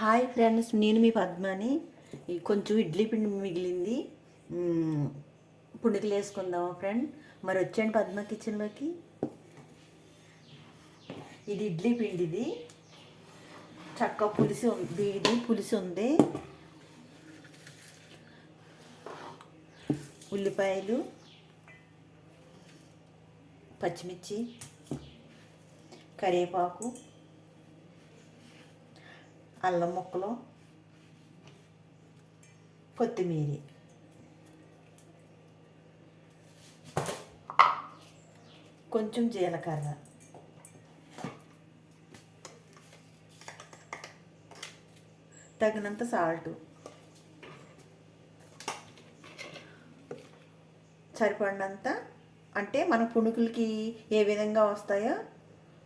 Hi friends నేను మీ పద్మని. కొంచెం ఇడ్లీ పిండి మిగిలింది. మ్మ్, వేసుకుందామా ఫ్రెండ్? మరి వచ్చాను పద్మ కిచెన్లోకి. ఇది ఇడ్లీ పిండిది. చక్క పులిసి ఉంది ఇది పులిసి ఉంది. ఉల్లిపాయలు పచ్చిమిర్చి కరివేపాకు. అల్లం ముక్కలు కొత్తిమీర. కొంచెం జీలకర్ర. తగినంత సాల్ట్ సరిపడినంత అంటే మన పుణుకులకి ఏ విధంగా వస్తాయో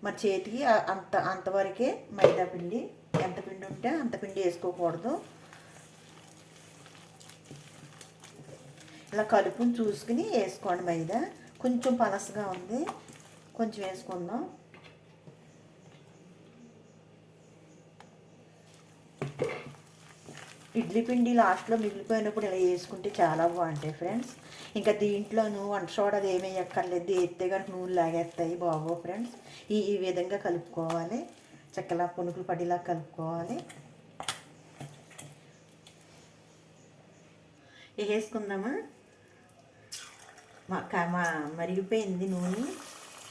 మరి చేతికి అంత అంతవరకే మైదా పిండి. ఎంత పిండి ఉంటే అంత పిండి వేసుకోకూడదు. ఇలా కలుపుని చూసుకుని వేసుకోండి మైదా. కొంచెం పలసగా ఉంది. కొంచెం వేసుకుందాం. ఇడ్లీ పిండి లాస్ట్లో మిగిలిపోయినప్పుడు ఇలా వేసుకుంటే చాలా బాగుంటాయి ఫ్రెండ్స్. ఇంకా దీంట్లోను వంట సోడా అది ఏమీ ఎక్కర్లేదు. ఎత్తే కనుక నూనె లాగేస్తాయి బాగో ఫ్రెండ్స్. ఈ ఈ విధంగా కలుపుకోవాలి. చక్కలా పునుకులు పడిలా కలుపుకోవాలి. వేసుకుందామా? మా క- మా మరిగిపోయింది నూనె.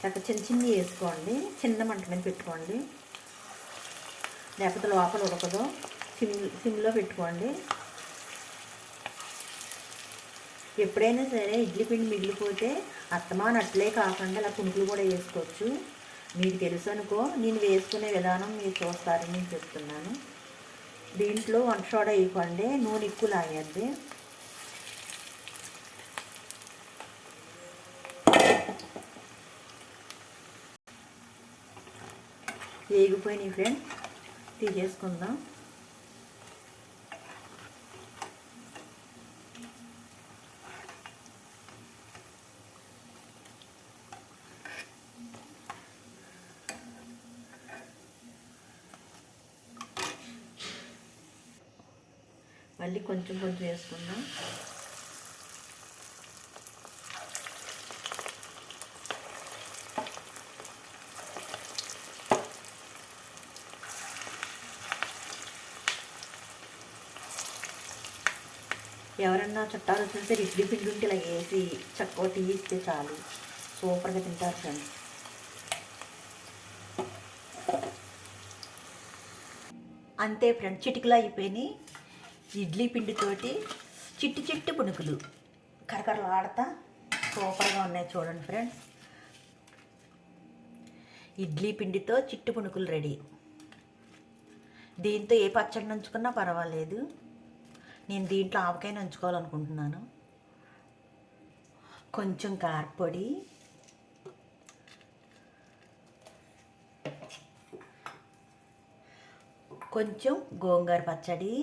చక్క చిన్న చిన్న వేసుకోండి. చిన్న మంట మీద పెట్టుకోండి. లేకపోతే లోపల ఉడకదు. సిమ్ సిమ్లో పెట్టుకోండి. ఎప్పుడైనా సరే ఇడ్లీ పిండి మిగిలిపోతే అత్తమాన అట్లే కాకుండా ఇలా కుంకులు కూడా వేసుకోవచ్చు. మీకు తెలుసు అనుకో నేను వేసుకునే విధానం మీరు చూస్తారని నేను చెప్తున్నాను. దీంట్లో వంట సోడా వేయకండి నూనె ఎక్కువ లాగేద్ది వేగిపోయినాయి ఫ్రెండ్ తీసేసుకుందాం. మళ్ళీ కొంచెం కొంచెం వేసుకుందాం. ఎవరన్నా చుట్టాలు వచ్చిన ఇడ్లీ పిండి ఉంటే ఇలా వేసి చక్కగా టీ ఇస్తే చాలు. సూపర్గా తింటారు ఫ్రెండ్స్. అంతే ఫ్రెండ్ చిటికలు అయిపోయినాయి. ఇడ్లీ పిండితోటి చిట్టి చిట్టి పుణుకులు కరకరలు ఆడతా సూపర్గా ఉన్నాయి చూడండి ఫ్రెండ్స్. ఇడ్లీ పిండితో చిట్టు పుణుకులు రెడీ. దీంతో ఏ పచ్చడి నంచుకున్నా పర్వాలేదు. నేను దీంట్లో ఆవకాయ నంచుకోవాలనుకుంటున్నాను కొంచెం కారపొడి. కొంచెం గోంగూర పచ్చడి.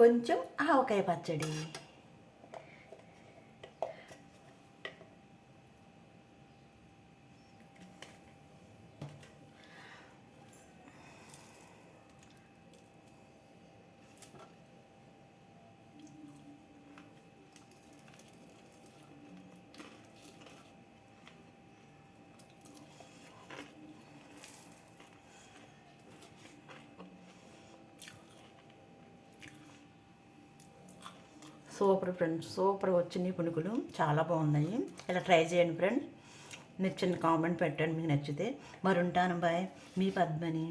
కొంచెం ఆవకాయ పచ్చడి. సూపర్ ఫ్రెండ్స్ సూపర్ వచ్చినాయి పునుకులు చాలా బాగున్నాయి. ఇలా ట్రై చేయండి ఫ్రెండ్. నచ్చిన కామెంట్ పెట్టండి మీకు నచ్చితే. మరి ఉంటాను బాయ్. మీ పద్మని.